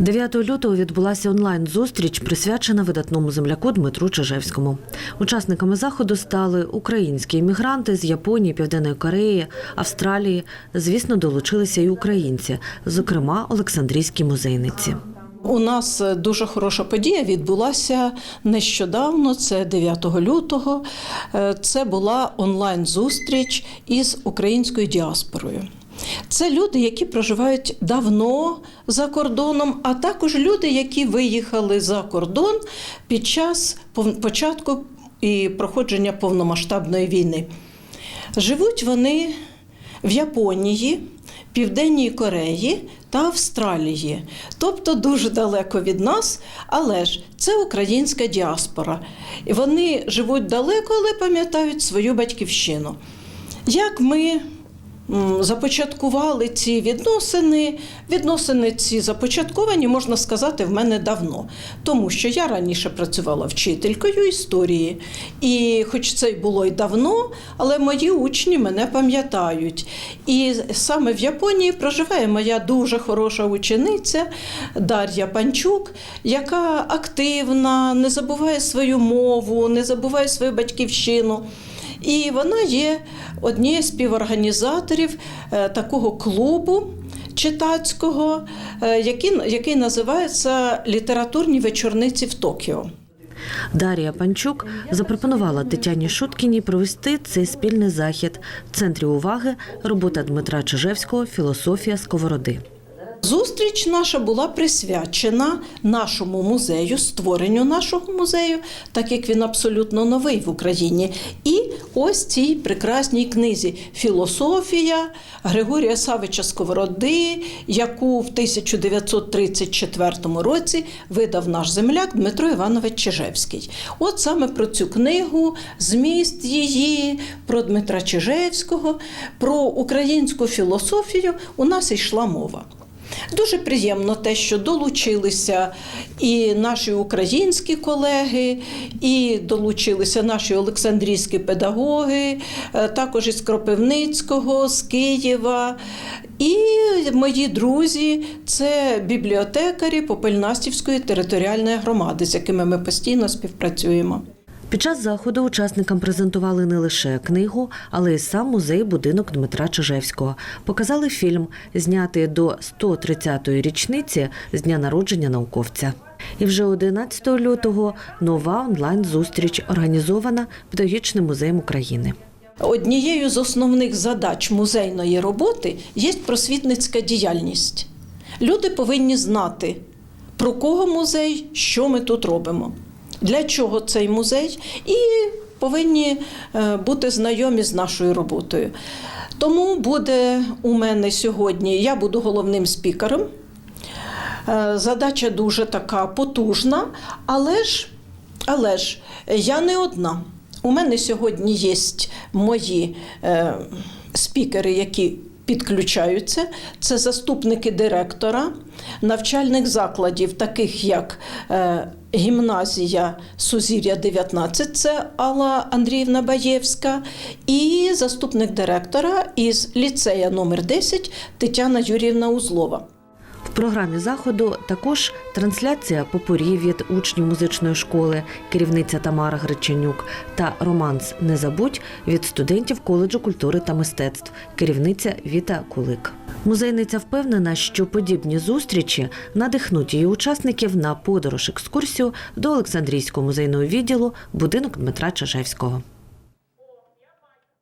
9 лютого відбулася онлайн-зустріч, присвячена видатному земляку Дмитру Чижевському. Учасниками заходу стали українські іммігранти з Японії, Південної Кореї, Австралії. Звісно, долучилися і українці, зокрема Олександрійські музейниці. У нас дуже хороша подія відбулася нещодавно, це 9 лютого. Е, Це була онлайн-зустріч із українською діаспорою. Це люди, які проживають давно за кордоном, а також люди, які виїхали за кордон під час початку і проходження повномасштабної війни. Живуть вони в Японії, Південній Кореї та Австралії, тобто дуже далеко від нас, але ж це українська діаспора. Вони живуть далеко, але пам'ятають свою батьківщину. Як ми започаткували ці відносини. Відносини ці започатковані, можна сказати, в мене давно. Тому що я раніше працювала вчителькою історії. І хоч це й було й давно, але мої учні мене пам'ятають. І саме в Японії проживає моя дуже хороша учениця Дар'я Панчук, яка активна, не забуває свою мову, не забуває свою батьківщину. І вона є однією з співорганізаторів е, такого клубу читацького, е, який, який називається Літературні вечорниці в Токіо. Дар'я Панчук запропонувала Тетяні Шуткіній провести цей спільний захід. В центрі уваги робота Дмитра Чижевського Філософія сковороди. Зустріч наша була присвячена нашому музею, створенню нашого музею, так як він абсолютно новий в Україні. І ось цій прекрасній книзі Філософія Григорія Савича Сковороди, яку в 1934 році видав наш земляк Дмитро Іванович Чижевський. От саме про цю книгу, зміст її, про Дмитра Чижевського, про українську філософію у нас йшла мова. Дуже приємно те, що долучилися і наші українські колеги, і долучилися наші олександрійські педагоги, е, також із Кропивницького, з Києва. І мої друзі це бібліотекарі Попельнастівської територіальної громади, з якими ми постійно співпрацюємо. Під час заходу учасникам презентували не лише книгу, але й сам музей будинок Дмитра Чижевського. Показали фільм, знятий до 130-ї річниці з дня народження науковця. І вже 11 лютого нова онлайн-зустріч організована педагогічним музеєм України. Однією з основних задач музейної роботи є просвітницька діяльність. Люди повинні знати, про кого музей, що ми тут робимо, для чого цей музей, і повинні е, бути знайомі з нашою роботою. Тому буде у мене сьогодні, я буду головним спікером. Е, Задача дуже така потужна, але ж, але ж я не одна. У мене сьогодні є мої е, спікери, які підключаються. Це заступники директора навчальних закладів, таких як е, гімназія Сузір'я 19, це Алла Андріївна Баєвська, і заступник директора із ліцея номер 10 Тетяна Юріївна Узлова. В програмі заходу також трансляція попурів від учнів музичної школи, керівниця Тамара Греченюк та романс Не забудь від студентів коледжу культури та мистецтв, керівниця Віта Кулик. Музейниця впевнена, що подібні зустрічі надихнуть її учасників на подорож екскурсію до Олександрійського музейного відділу будинок Дмитра Чижевського.